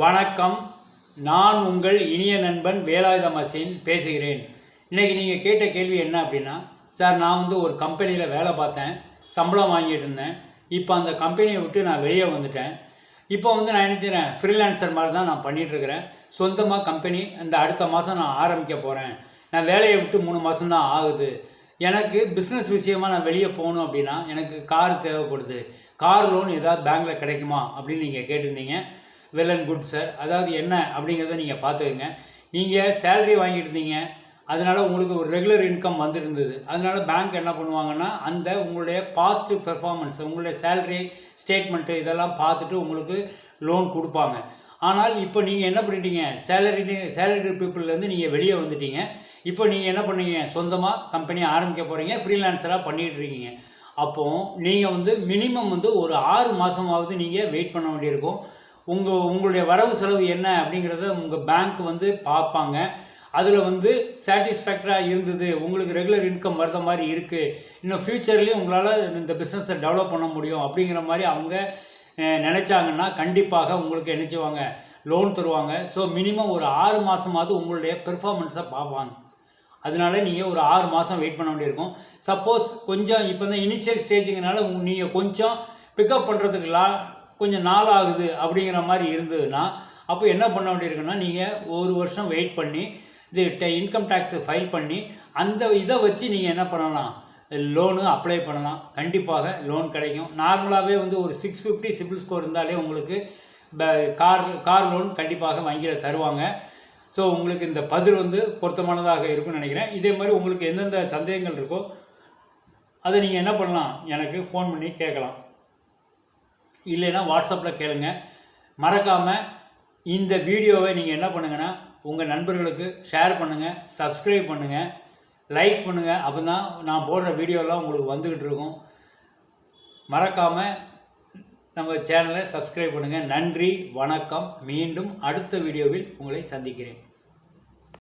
வணக்கம். நான் உங்கள் இனிய நண்பன் வேலாயுதம் அசின் பேசுகிறேன். இன்றைக்கி நீங்கள் கேட்ட கேள்வி என்ன அப்படின்னா சார் நான் வந்து ஒரு கம்பெனியில் வேலை பார்த்தேன் சம்பளம் வாங்கிட்டு இருந்தேன். இப்போ அந்த கம்பெனியை விட்டு நான் வெளியே வந்துட்டேன். இப்போ வந்து நான் நினச்சிறேன் ஃப்ரீலான்சர் மாதிரி தான் நான் பண்ணிகிட்ருக்கிறேன் சொந்தமாக கம்பெனி அந்த அடுத்த மாதம் நான் ஆரம்பிக்க போகிறேன் நான் வேலையை விட்டு மூணு மாதம்தான் ஆகுது. எனக்கு பிஸ்னஸ் விஷயமாக நான் வெளியே போகணும் அப்படின்னா எனக்கு கார் தேவைப்படுது. கார் லோன் ஏதாவது பேங்க்கில் கிடைக்குமா அப்படின்னு நீங்கள் கேட்டிருந்தீங்க. வெல் அண்ட் குட் சார் அதாவது என்ன அப்படிங்கிறத நீங்கள் பார்த்துக்குங்க. நீங்கள் சேலரி வாங்கிட்டு இருந்தீங்க. அதனால் உங்களுக்கு ஒரு ரெகுலர் இன்கம் வந்திருந்தது. அதனால் பேங்க் என்ன பண்ணுவாங்கன்னா அந்த உங்களுடைய பாஸ்ட் பெர்ஃபார்மன்ஸ் உங்களுடைய சேலரி ஸ்டேட்மெண்ட்டு இதெல்லாம் பார்த்துட்டு உங்களுக்கு லோன் கொடுப்பாங்க. ஆனால் இப்போ நீங்கள் என்ன பண்ணிட்டீங்க? சேலரி சேலரி பீப்புள்லேருந்து நீங்கள் வெளியே வந்துட்டீங்க. இப்போ நீங்கள் என்ன பண்ணீங்க? சொந்தமாக கம்பெனி ஆரம்பிக்க போகிறீங்க ஃப்ரீலான்சராக பண்ணிகிட்டு இருக்கீங்க. அப்போது நீங்கள் வந்து மினிமம் வந்து ஒரு ஆறு மாதமாவது நீங்கள் வெயிட் பண்ண வேண்டியிருக்கும். உங்கள் உங்களுடைய வரவு செலவு என்ன அப்படிங்கிறத உங்கள் பேங்க் வந்து பார்ப்பாங்க. அதில் வந்து சாட்டிஸ்ஃபேக்டராக இருந்தது. உங்களுக்கு ரெகுலர் இன்கம் வர்ற மாதிரி இருக்குது இன்னும் ஃப்யூச்சர்லேயும் உங்களால் இந்த பிஸ்னஸை டெவலப் பண்ண முடியும் அப்படிங்கிற மாதிரி அவங்க நினச்சாங்கன்னா கண்டிப்பாக உங்களுக்கு என்ன செய்வாங்க? லோன் தருவாங்க. ஸோ மினிமம் ஒரு ஆறு மாதமாவது உங்களுடைய பெர்ஃபார்மன்ஸை பார்ப்பாங்க. அதனால நீங்கள் ஒரு ஆறு மாதம் வெயிட் பண்ண வேண்டியிருக்கும். சப்போஸ் கொஞ்சம் இப்போ தான் இனிஷியல் ஸ்டேஜுங்கனால நீங்கள் கொஞ்சம் பிக்கப் பண்ணுறதுக்கு லா கொஞ்சம் நாள் ஆகுது அப்படிங்கிற மாதிரி இருந்ததுன்னா அப்போ என்ன பண்ண வேண்டியிருக்குன்னா நீங்கள் ஒரு வருஷம் வெயிட் பண்ணி இது இன்கம் டேக்ஸை ஃபைல் பண்ணி அந்த இதை வச்சு நீங்கள் என்ன பண்ணலாம்? லோனு அப்ளை பண்ணலாம். கண்டிப்பாக லோன் கிடைக்கும். நார்மலாகவே வந்து ஒரு சிக்ஸ் ஃபிஃப்டி சிபில் ஸ்கோர் இருந்தாலே உங்களுக்கு கார் கார் லோன் கண்டிப்பாக வங்கியில் தருவாங்க. ஸோ உங்களுக்கு இந்த பதில் வந்து பொருத்தமானதாக இருக்கும்னு நினைக்கிறேன். இதே மாதிரி உங்களுக்கு எந்தெந்த சந்தேகங்கள் இருக்கோ அதை நீங்கள் என்ன பண்ணலாம்? எனக்கு ஃபோன் பண்ணி கேட்கலாம். இல்லைன்னா வாட்ஸ்அப்பில் கேளுங்க. மறக்காமல் இந்த வீடியோவை நீங்கள் என்ன பண்ணுங்கன்னா உங்கள் நண்பர்களுக்கு ஷேர் பண்ணுங்கள் சப்ஸ்கிரைப் பண்ணுங்கள் லைக் பண்ணுங்கள் அப்போ தான் நான் போடுற வீடியோலாம் உங்களுக்கு வந்துக்கிட்டு இருக்கும். மறக்காமல் நம்ம சேனலை சப்ஸ்கிரைப் பண்ணுங்கள் நன்றி வணக்கம். மீண்டும் அடுத்த வீடியோவில் உங்களை சந்திக்கிறேன்.